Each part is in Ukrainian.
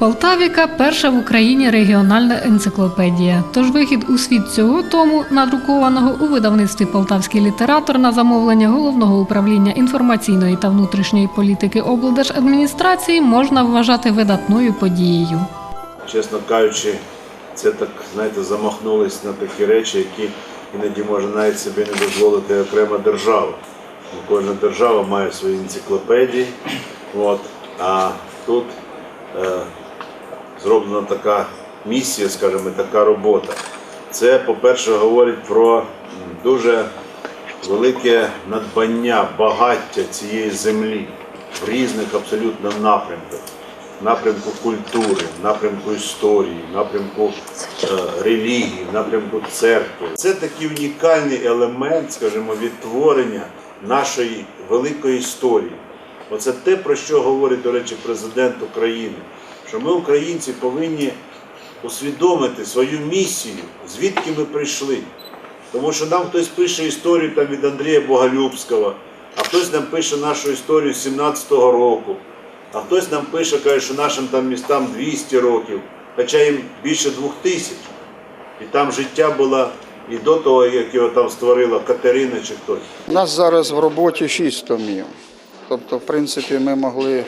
Полтавіка перша в Україні регіональна енциклопедія. Тож вихід у світ цього тому, надрукованого у видавництві Полтавський літератор на замовлення головного управління інформаційної та внутрішньої політики облдержадміністрації, можна вважати видатною подією. чесно кажучи, це так, знаєте, замахнулись на такі речі, які іноді може навіть собі не дозволити окрема держава. Кожна держава має свої енциклопедії. От, а тут е, зроблена така місія, скажімо, така робота. Це, по-перше, говорить про дуже велике надбання, багаття цієї землі в різних абсолютно напрямках. Напрямку культури, напрямку історії, напрямку е, релігії, напрямку церкви. Це такий унікальний елемент, скажімо, відтворення нашої великої історії. Оце те, про що говорить, до речі, президент України, що ми, українці, повинні усвідомити свою місію, звідки ми прийшли. Тому що нам хтось пише історію там, від Андрія Боголюбського, а хтось нам пише нашу історію з 17-го року, а хтось нам пише, каже, що нашим там містам 200 років, хоча їм більше двох тисяч. І там життя було і до того, як його там створила Катерина чи хтось. У нас зараз в роботі шість томів. Тобто, в принципі, ми могли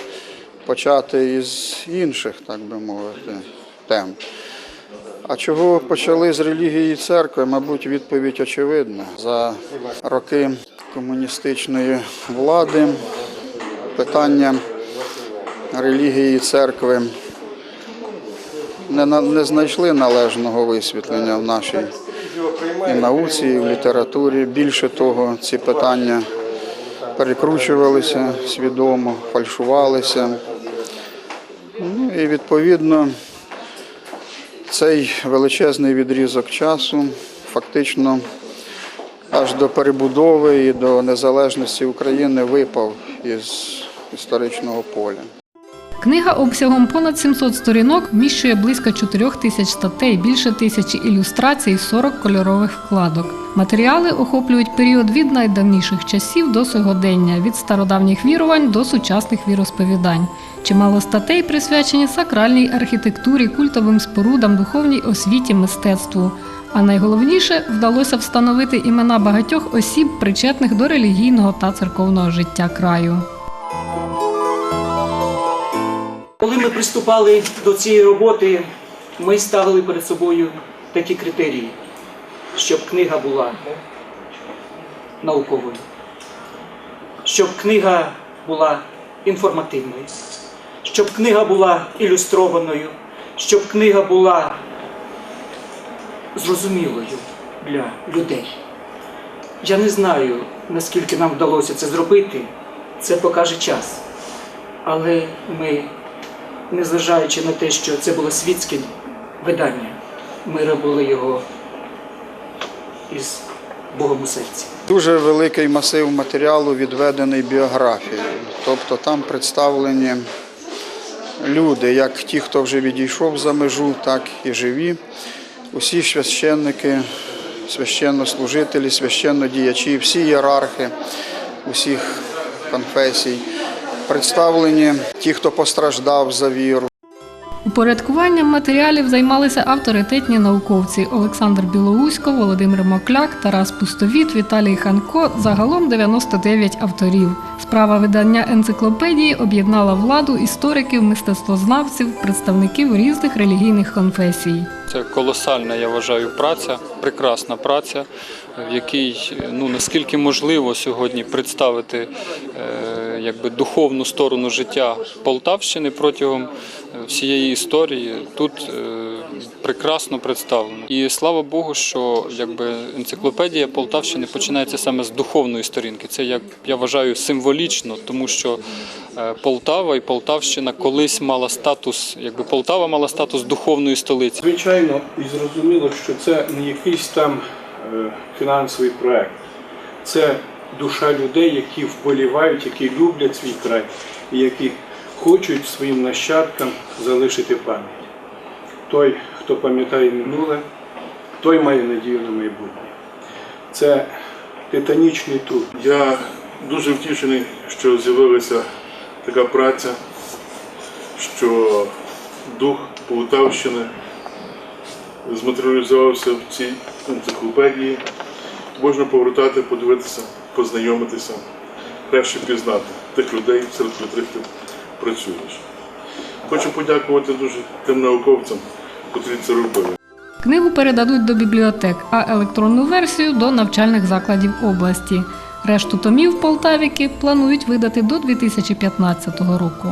почати із інших, так би мовити, тем. А чого почали з релігії церкви, мабуть, відповідь очевидна. За роки комуністичної влади питання релігії церкви не, не знайшли належного висвітлення в нашій і науці, і в літературі. Більше того, ці питання перекручувалися свідомо, фальшувалися. І відповідно цей величезний відрізок часу фактично аж до перебудови і до незалежності України випав із історичного поля. Книга обсягом понад 700 сторінок вміщує близько 4 тисяч статей, більше тисячі ілюстрацій, 40 кольорових вкладок. Матеріали охоплюють період від найдавніших часів до сьогодення, від стародавніх вірувань до сучасних віросповідань. Чимало статей присвячені сакральній архітектурі, культовим спорудам, духовній освіті, мистецтву. А найголовніше вдалося встановити імена багатьох осіб, причетних до релігійного та церковного життя краю. Коли ми приступали до цієї роботи, ми ставили перед собою такі критерії, щоб книга була науковою, щоб книга була інформативною, щоб книга була ілюстрованою, щоб книга була зрозумілою для людей. Я не знаю, наскільки нам вдалося це зробити, це покаже час. Але ми незважаючи на те, що це було світське видання, ми робили його із Богом у серці. Дуже великий масив матеріалу відведений біографією. Тобто там представлені люди, як ті, хто вже відійшов за межу, так і живі. Усі священники, священнослужителі, священнодіячі, всі ієрархи усіх конфесій. Представлені ті, хто постраждав за віру. Упорядкуванням матеріалів займалися авторитетні науковці Олександр Білоусько, Володимир Мокляк, Тарас Пустовіт, Віталій Ханко. Загалом 99 авторів. Справа видання енциклопедії об'єднала владу істориків, мистецтвознавців, представників різних релігійних конфесій. Це колосальна, я вважаю, праця, прекрасна праця, в якій ну наскільки можливо сьогодні представити е, якби духовну сторону життя Полтавщини протягом е, всієї історії. Тут е, прекрасно представлено. І слава Богу, що якби енциклопедія Полтавщини починається саме з духовної сторінки. Це як я вважаю символічно, тому що е, Полтава і Полтавщина колись мала статус, якби Полтава мала статус духовної столиці. Звичайно, і зрозуміло, що це не якийсь там фінансовий проект. Це душа людей, які вболівають, які люблять свій край і які хочуть своїм нащадкам залишити пам'ять. Той, хто пам'ятає минуле, той має надію на майбутнє. Це титанічний труд. Я дуже втішений, що з'явилася така праця, що дух Полтавщини зматеріалізувався в цій енциклопедії. Можна повертати, подивитися, познайомитися, краще пізнати тих людей, серед котрих ти працюєш. Хочу подякувати дуже тим науковцям, котрі це робили. Книгу передадуть до бібліотек, а електронну версію до навчальних закладів області. Решту томів Полтавіки планують видати до 2015 року.